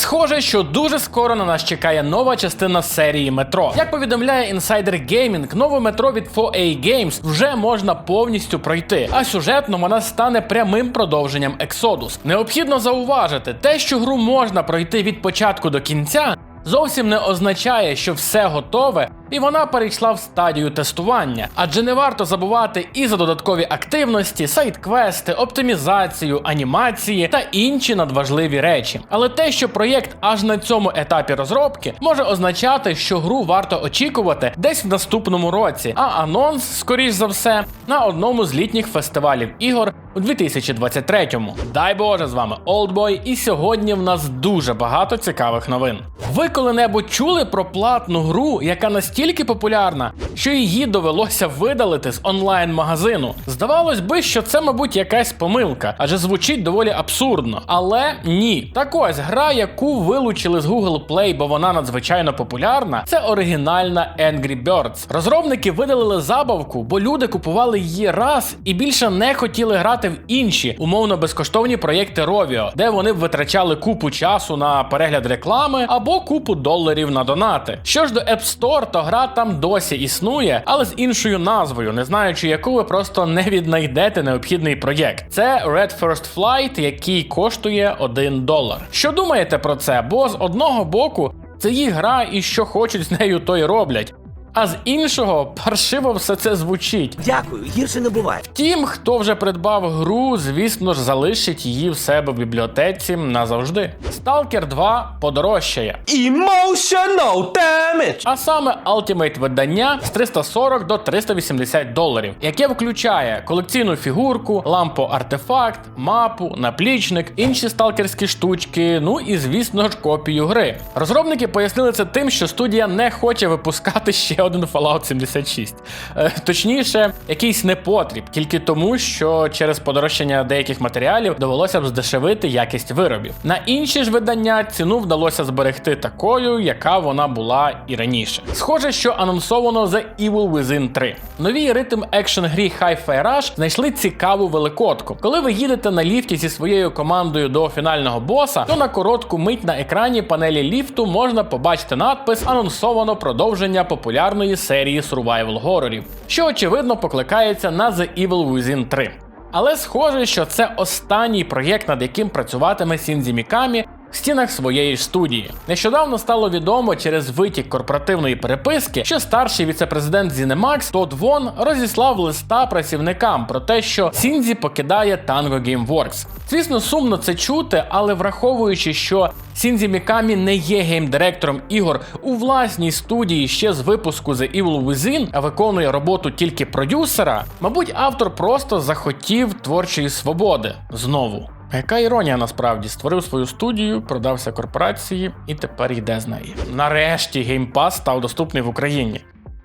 Схоже, що дуже скоро на нас чекає нова частина серії метро. Як повідомляє Insider Gaming, нове метро від 4A Games вже можна повністю пройти, а сюжетно вона стане прямим продовженням Exodus. Необхідно зауважити, те, що гру можна пройти від початку до кінця. Зовсім не означає, що все готове, і вона перейшла в стадію тестування, адже не варто забувати і за додаткові активності, сайт-квести, оптимізацію, анімації та інші надважливі речі. Але те, що проєкт аж на цьому етапі розробки, може означати, що гру варто очікувати десь в наступному році, а анонс, скоріш за все, на одному з літніх фестивалів ігор у 2023-му. Дай Боже з вами Олдбой, і сьогодні в нас дуже багато цікавих новин. Ви коли-небудь чули про платну гру, яка настільки популярна, що її довелося видалити з онлайн-магазину? Здавалось би, що це, мабуть, якась помилка, адже звучить доволі абсурдно. Але ні. Так ось гра, яку вилучили з Google Play, бо вона надзвичайно популярна, це оригінальна Angry Birds. Розробники видалили забавку, бо люди купували її раз і більше не хотіли грати в інші умовно безкоштовні проєкти Rovio, де вони б витрачали купу часу на перегляд реклами або купу доларів на донати. Що ж до App Store, то гра там досі існує, але з іншою назвою, не знаючи яку ви просто не віднайдете необхідний проєкт. Це Red First Flight, який коштує 1 долар. Що думаєте про це? Бо з одного боку це їх гра, і що хочуть з нею, то й роблять. А з іншого паршиво все це звучить. Дякую, гірше не буває. Втім, хто вже придбав гру, звісно ж, залишить її в себе в бібліотеці назавжди. Stalker 2 подорожчає. Emotional damage. А саме Ultimate видання з 340 до 380 доларів, яке включає колекційну фігурку, лампу артефакт, мапу, наплічник, інші сталкерські штучки, ну і звісно ж копію гри. Розробники пояснили це тим, що студія не хоче випускати ще один Fallout 76. Е, точніше, якийсь непотріб, тільки тому, що через подорожчання деяких матеріалів довелося б здешевити якість виробів. На інші ж видання ціну вдалося зберегти такою, яка вона була і раніше. Схоже, що анонсовано The Evil Within 3. Новій ритм екшн грі Hi-Fi Rush знайшли цікаву великодку. Коли ви їдете на ліфті зі своєю командою до фінального боса, то на коротку мить на екрані панелі ліфту можна побачити надпис Анонсовано продовження популярної серії survival горорів, що очевидно покликається на The Evil Within 3. Але схоже, що це останній проєкт, над яким працюватиме Сінзі Мікамі в стінах своєї ж студії. Нещодавно стало відомо через витік корпоративної переписки, що старший віцепрезидент ZeniMax Тодд Вон розіслав листа працівникам про те, що Сінзі покидає Tango Gameworks. Звісно, сумно це чути, але враховуючи, що Сінзі Мікамі не є геймдиректором ігор у власній студії ще з випуску The Evil Within, а виконує роботу тільки продюсера, мабуть, автор просто захотів творчої свободи знову. Яка іронія насправді створив свою студію, продався корпорації і тепер йде з неї. Нарешті Game Pass став доступний в Україні,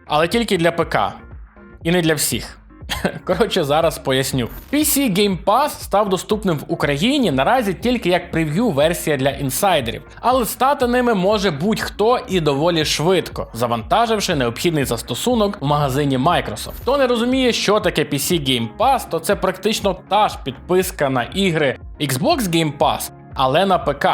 але тільки для ПК і не для всіх. Коротше, зараз поясню. PC Game Pass став доступним в Україні наразі тільки як прев'ю версія для інсайдерів, але стати ними може будь-хто і доволі швидко, завантаживши необхідний застосунок в магазині Microsoft. Хто не розуміє, що таке PC Game Pass, то це практично та ж підписка на ігри Xbox Game Pass, але на ПК.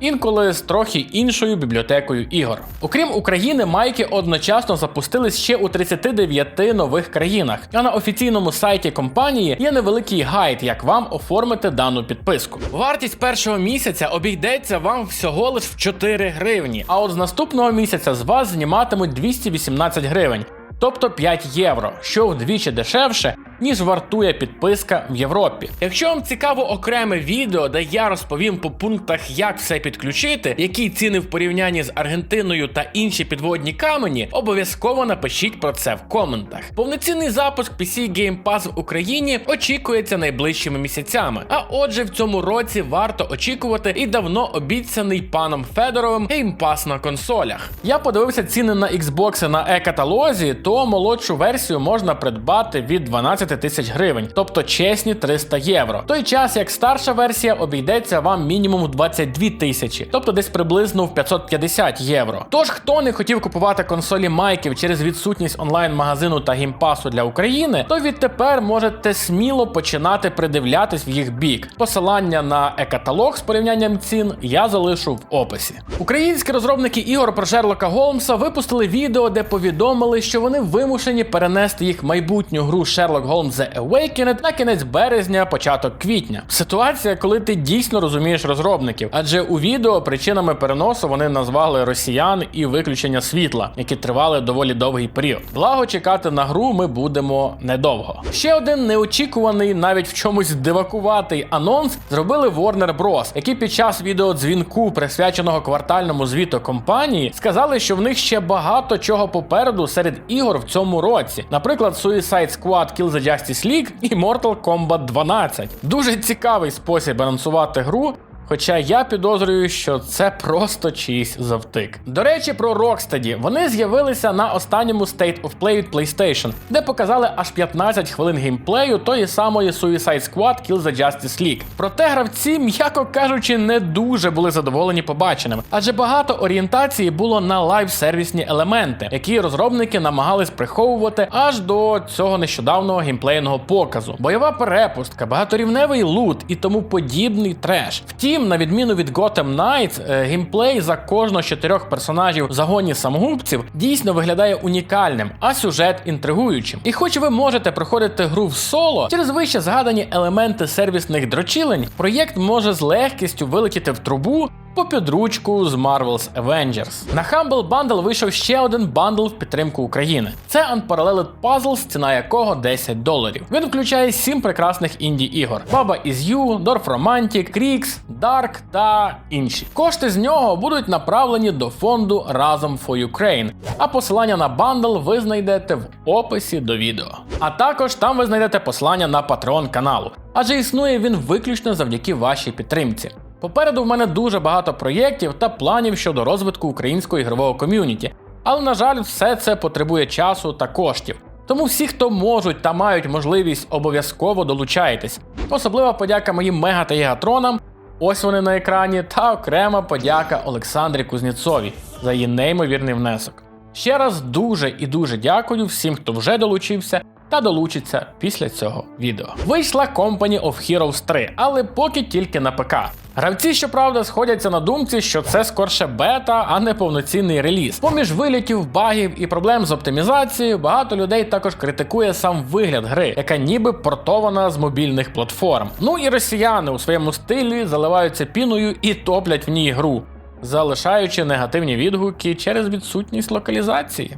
Інколи з трохи іншою бібліотекою ігор. Окрім України, майки одночасно запустились ще у 39 нових країнах. А на офіційному сайті компанії є невеликий гайд, як вам оформити дану підписку. Вартість першого місяця обійдеться вам всього лиш в 4 гривні. А от з наступного місяця з вас зніматимуть 218 гривень. Тобто 5 євро, що вдвічі дешевше, ніж вартує підписка в Європі. Якщо вам цікаво окреме відео, де я розповім по пунктах, як все підключити, які ціни в порівнянні з Аргентиною та інші підводні камені, обов'язково напишіть про це в коментах. Повноцінний запуск PC Game Pass в Україні очікується найближчими місяцями. А отже, в цьому році варто очікувати і давно обіцяний паном Федоровим Game Pass на консолях. Я подивився ціни на Xbox на e-каталозі, то молодшу версію можна придбати від 12 15 тисяч гривень, тобто чесні 300 євро. В той час як старша версія обійдеться вам мінімум в 22 тисячі, тобто десь приблизно в 550 євро. Тож, хто не хотів купувати консолі майків через відсутність онлайн-магазину та геймпасу для України, то відтепер можете сміло починати придивлятись в їх бік. Посилання на е-каталог з порівнянням цін я залишу в описі. Українські розробники ігор про Шерлока Голмса випустили відео, де повідомили, що вони вимушені перенести їх майбутню гру Sherlock Holmes The Awakened на кінець березня, початок квітня. Ситуація, коли ти дійсно розумієш розробників, адже у відео причинами переносу вони назвали росіян і виключення світла, які тривали доволі довгий період. Благо чекати на гру ми будемо недовго. Ще один неочікуваний, навіть в чомусь дивакуватий анонс зробили Warner Bros., які під час відеодзвінку, присвяченого квартальному звіту компанії, сказали, що в них ще багато чого попереду серед ігор в цьому році. Наприклад, Suicide Squad Kill the Justice League і Mortal Kombat 12. Дуже цікавий спосіб анонсувати гру. Хоча я підозрюю, що це просто чийсь завтик. До речі, про Rocksteady. Вони з'явилися на останньому State of Play від PlayStation, де показали аж 15 хвилин геймплею тої самої Suicide Squad Kill the Justice League. Проте гравці, м'яко кажучи, не дуже були задоволені побаченим, адже багато орієнтації було на лайв-сервісні елементи, які розробники намагались приховувати аж до цього нещодавнього геймплейного показу. Бойова перепустка, багаторівневий лут і тому подібний треш. Втім, на відміну від Gotham Knights, е, геймплей за кожного з чотирьох персонажів в загоні самогубців дійсно виглядає унікальним, а сюжет інтригуючим. І хоч ви можете проходити гру в соло, через вище згадані елементи сервісних дрочилень, проєкт може з легкістю вилетіти в трубу. По підручку з Marvel's Avengers. На Humble Bundle вийшов ще один бандл в підтримку України. Це Unparalleled Puzzles, ціна якого 10 доларів. Він включає 7 прекрасних інді ігор: Baba Is You, Dorf Romantic, Kriegs, Dark та інші. Кошти з нього будуть направлені до фонду Разом for Ukraine, а посилання на бандл ви знайдете в описі до відео. А також там ви знайдете посилання на патрон каналу, адже існує він виключно завдяки вашій підтримці. Попереду в мене дуже багато проєктів та планів щодо розвитку українського ігрового ком'юніті, але на жаль, все це потребує часу та коштів. Тому всі, хто можуть та мають можливість, обов'язково долучайтесь. Особлива подяка моїм мега та єгатронам. Ось вони на екрані, та окрема подяка Олександрі Кузнєцовій за її неймовірний внесок. Ще раз дуже і дуже дякую всім, хто вже долучився та долучиться після цього відео. Вийшла Company of Heroes 3, але поки тільки на ПК. Гравці, щоправда, сходяться на думці, що це скорше бета, а не повноцінний реліз. Поміж вилітів, багів і проблем з оптимізацією, багато людей також критикує сам вигляд гри, яка ніби портована з мобільних платформ. Ну і росіяни у своєму стилі заливаються піною і топлять в ній гру, залишаючи негативні відгуки через відсутність локалізації.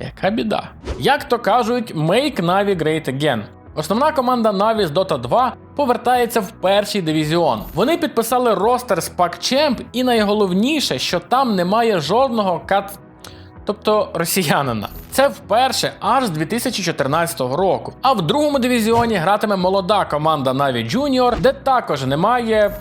Яка біда. Як то кажуть, make Na'Vi great again. Основна команда Na'Vi з Dota 2 повертається в перший дивізіон. Вони підписали ростер з PacChamp, і найголовніше, що там немає жодного кат. Тобто росіянина. Це вперше аж з 2014 року. А в другому дивізіоні гратиме молода команда Na'Vi Junior, де також немає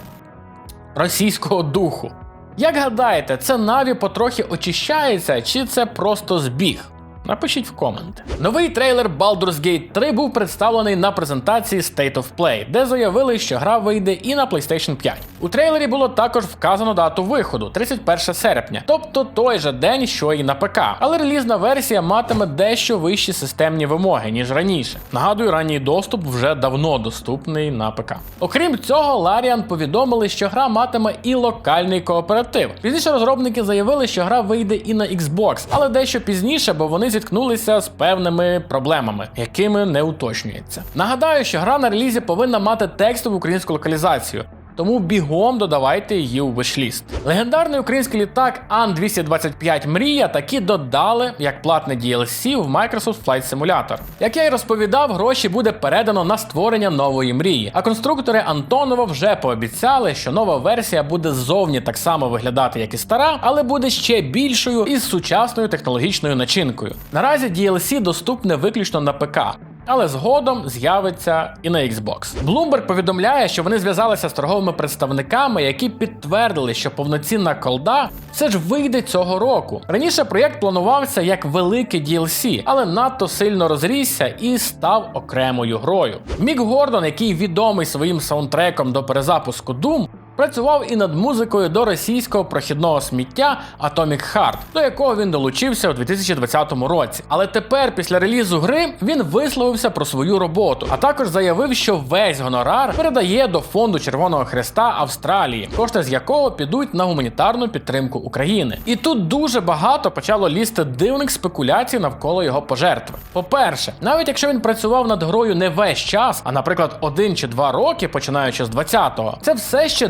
російського духу. Як гадаєте, це Наві потрохи очищається, чи це просто збіг? Напишіть в коменти. Новий трейлер Baldur's Gate 3 був представлений на презентації State of Play, де заявили, що гра вийде і на PlayStation 5. У трейлері було також вказано дату виходу 31 серпня, тобто той же день, що і на ПК. Але релізна версія матиме дещо вищі системні вимоги, ніж раніше. Нагадую, ранній доступ вже давно доступний на ПК. Окрім цього, Larian повідомили, що гра матиме і локальний кооператив. Пізніше розробники заявили, що гра вийде і на Xbox, але дещо пізніше, бо вони зіткнулися з певними проблемами, якими не уточнюється. Нагадаю, що гра на релізі повинна мати текстову українську локалізацію. Тому бігом додавайте її у вишліст. Легендарний український літак Ан-225 Мрія таки додали як платне DLC в Microsoft Flight Simulator. Як я й розповідав, гроші буде передано на створення нової мрії. А конструктори Антонова вже пообіцяли, що нова версія буде ззовні так само виглядати, як і стара, але буде ще більшою і з сучасною технологічною начинкою. Наразі DLC доступне виключно на ПК. Але згодом з'явиться і на Xbox. Bloomberg повідомляє, що вони зв'язалися з торговими представниками, які підтвердили, що повноцінна колда все ж вийде цього року. Раніше проєкт планувався як великий DLC, але надто сильно розрісся і став окремою грою. Мік Гордон, який відомий своїм саундтреком до перезапуску Doom, Працював і над музикою до російського прохідного сміття Atomic Heart, до якого він долучився у 2020 році. Але тепер, після релізу гри, він висловився про свою роботу, а також заявив, що весь гонорар передає до фонду Червоного Хреста Австралії, кошти з якого підуть на гуманітарну підтримку України. І тут дуже багато почало лізти дивних спекуляцій навколо його пожертви. По-перше, навіть якщо він працював над грою не весь час, а наприклад, один чи два роки, починаючи з 20-го, це все ще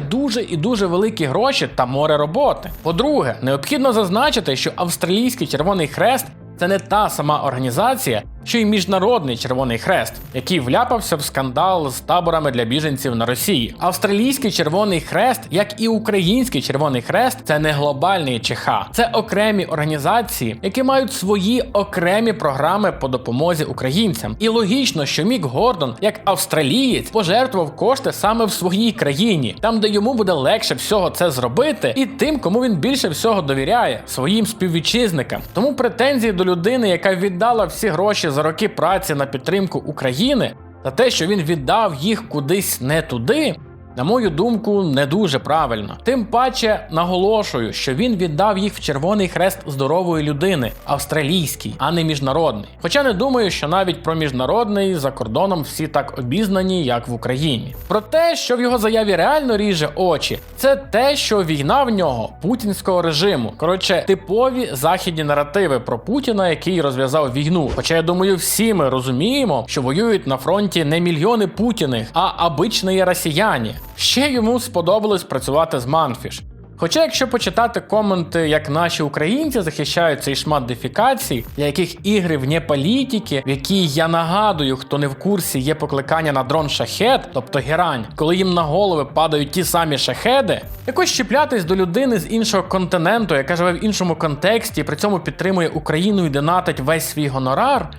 і дуже великі гроші та море роботи. По-друге, необхідно зазначити, що австралійський Червоний Хрест це не та сама організація, що й міжнародний Червоний Хрест, який вляпався в скандал з таборами для біженців на Росії. Австралійський Червоний Хрест, як і український Червоний Хрест, це не глобальний ЧХ, це окремі організації, які мають свої окремі програми по допомозі українцям. І логічно, що Мік Гордон, як австралієць, пожертвував кошти саме в своїй країні, там, де йому буде легше всього це зробити, і тим, кому він більше всього довіряє, своїм співвітчизникам. Тому претензії до людини, яка віддала всі гроші за роки праці на підтримку України, та те, що він віддав їх кудись не туди. На мою думку, не дуже правильно. Тим паче наголошую, що він віддав їх в Червоний хрест здорової людини, австралійський, а не міжнародний. Хоча не думаю, що навіть про міжнародний за кордоном всі так обізнані, як в Україні. Про те, що в його заяві реально ріже очі, це те, що війна в нього путінського режиму. Коротше, типові західні наративи про Путіна, який розв'язав війну. Хоча я думаю, всі ми розуміємо, що воюють на фронті не мільйони путіних, а обичні росіяни. Ще йому сподобалось працювати з Манфіш. Хоча, якщо почитати коменти, як наші українці захищають цей шмат дефікацій, для яких ігри вне політики, в якій я нагадую, хто не в курсі, є покликання на дрон шахет, тобто герань, коли їм на голови падають ті самі шахеди, якось чіплятись до людини з іншого континенту, яка живе в іншому контексті, і при цьому підтримує Україну і донатить весь свій гонорар.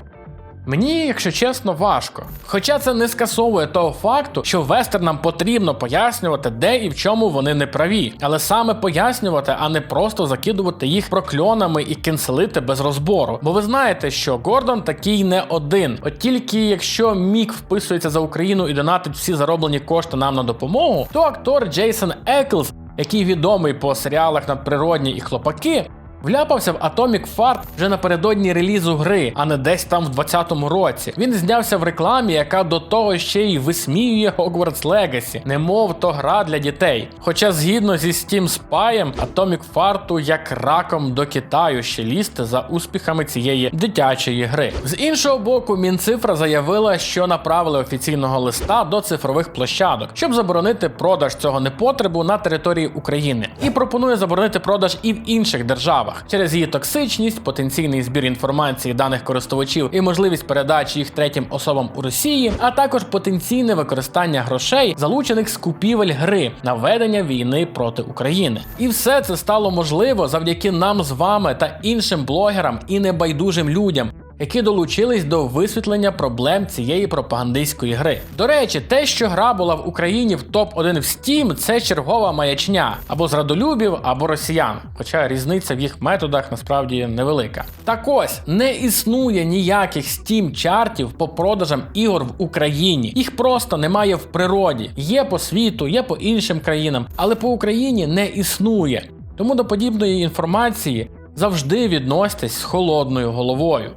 Мені, якщо чесно, важко. Хоча це не скасовує того факту, що вестернам потрібно пояснювати, де і в чому вони не праві, але саме пояснювати, а не просто закидувати їх прокльонами і кенселити без розбору. Бо ви знаєте, що Гордон такий не один. От тільки якщо Мік вписується за Україну і донатить всі зароблені кошти нам на допомогу, то актор Джейсон Еклз, який відомий по серіалах надприродні і хлопаки. Вляпався в Atomic Fart вже напередодні релізу гри, а не десь там в 20-му році. Він знявся в рекламі, яка до того ще й висміює Hogwarts Legacy, немов то гра для дітей. Хоча згідно зі Steam Spy, Atomic Fart як раком до Китаю ще лізти за успіхами цієї дитячої гри. З іншого боку, Мінцифра заявила, що направили офіційного листа до цифрових площадок, щоб заборонити продаж цього непотребу на території України, і пропонує заборонити продаж і в інших державах через її токсичність, потенційний збір інформації даних користувачів і можливість передачі їх третім особам у Росії, а також потенційне використання грошей, залучених з купівель гри на ведення війни проти України. І все це стало можливо завдяки нам з вами та іншим блогерам і небайдужим людям. Які долучились до висвітлення проблем цієї пропагандистської гри. До речі, те, що гра була в Україні в топ-1 в Steam, це чергова маячня або зрадолюбів, або росіян. Хоча різниця в їх методах насправді невелика. Так ось не існує ніяких Steam чартів по продажам ігор в Україні. Їх просто немає в природі. Є по світу, є по іншим країнам, але по Україні не існує. Тому до подібної інформації завжди відноситесь з холодною головою.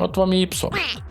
От вам і псо.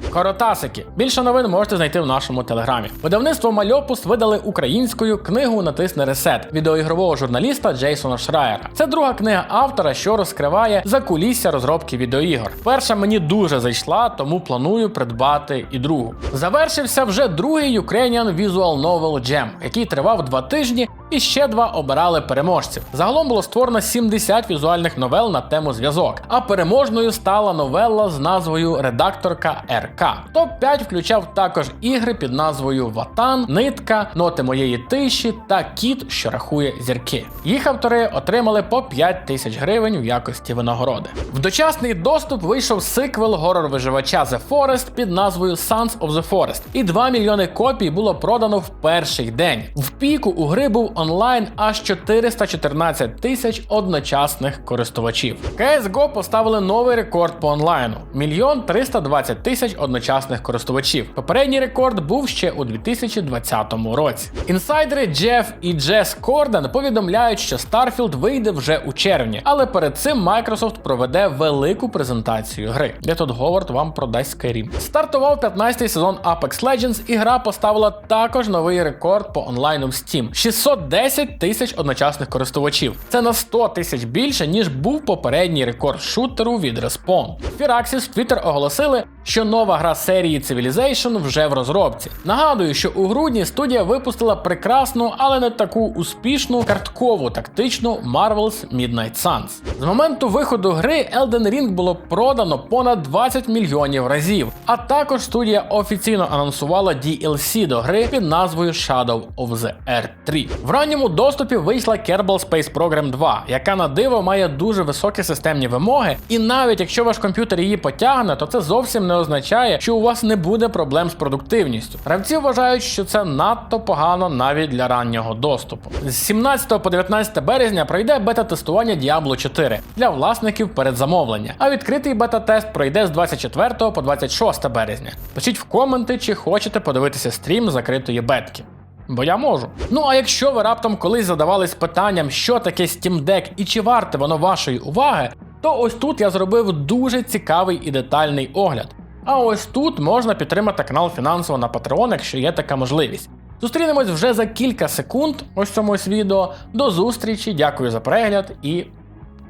Коротасики. Більше новин можете знайти в нашому телеграмі. Видавництво Мальопус видали українською книгу Натисне ресет відеоігрового журналіста Джейсона Шрайера. Це друга книга автора, що розкриває закулісся розробки відеоігор. Перша мені дуже зайшла, тому планую придбати і другу. Завершився вже другий Ukrainian Visual Novel Jam, який тривав два тижні. І ще два обирали переможців. Загалом було створено 70 візуальних новел на тему зв'язок. А переможною стала новела з назвою редакторка РК. Топ-5 включав також ігри під назвою Ватан, Нитка, Ноти моєї тиші та Кіт, що рахує зірки. Їх автори отримали по 5 тисяч гривень в якості винагороди. В дочасний доступ вийшов сиквел горор-виживача The Forest під назвою Sons of the Forest, і 2 мільйони копій було продано в перший день. В піку у гри був онлайн аж 414 тисяч одночасних користувачів. CSGO поставили новий рекорд по онлайну мільйон 320 тисяч одночасних користувачів. Попередній рекорд був ще у 2020 році. Інсайдери Джеф і Джес Корден повідомляють, що Starfield вийде вже у червні, але перед цим Microsoft проведе велику презентацію гри, де тут Говард вам продасть Skyrim. Стартував 15-й сезон Apex Legends, і гра поставила також новий рекорд по онлайну в Steam 610 тисяч одночасних користувачів. Це на 100 тисяч більше, ніж був попередній рекорд шутеру від Respawn. Firaxis в Twitter оголосили, що нова гра серії Civilization вже в розробці. Нагадую, що у грудні студія випустила прекрасну, але не таку успішну карткову тактичну Marvel's Midnight Suns. З моменту виходу гри Elden Ring було продано понад 20 мільйонів разів. А також студія офіційно анонсувала DLC до гри під назвою Shadow of the R3. В ранньому доступі вийшла Kerbal Space Program 2, яка на диво має дуже високі системні вимоги, і навіть якщо ваш комп'ютер її потягне, то це зовсім не означає, що у вас не буде проблем з продуктивністю. Гравці вважають, що це надто погано навіть для раннього доступу. З 17 по 19 березня пройде бета-тестування Diablo 4 для власників передзамовлення, а відкритий бета-тест пройде з 24 по 26 березня. Пишіть в коменти, чи хочете подивитися стрім закритої бетки. Бо я можу. Ну а якщо ви раптом колись задавались питанням, що таке Steam Deck і чи варте воно вашої уваги, то ось тут я зробив дуже цікавий і детальний огляд. А ось тут можна підтримати канал фінансово на Patreon, якщо є така можливість. Зустрінемось вже за кілька секунд ось цьому ось відео. До зустрічі, дякую за перегляд і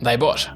дай Боже!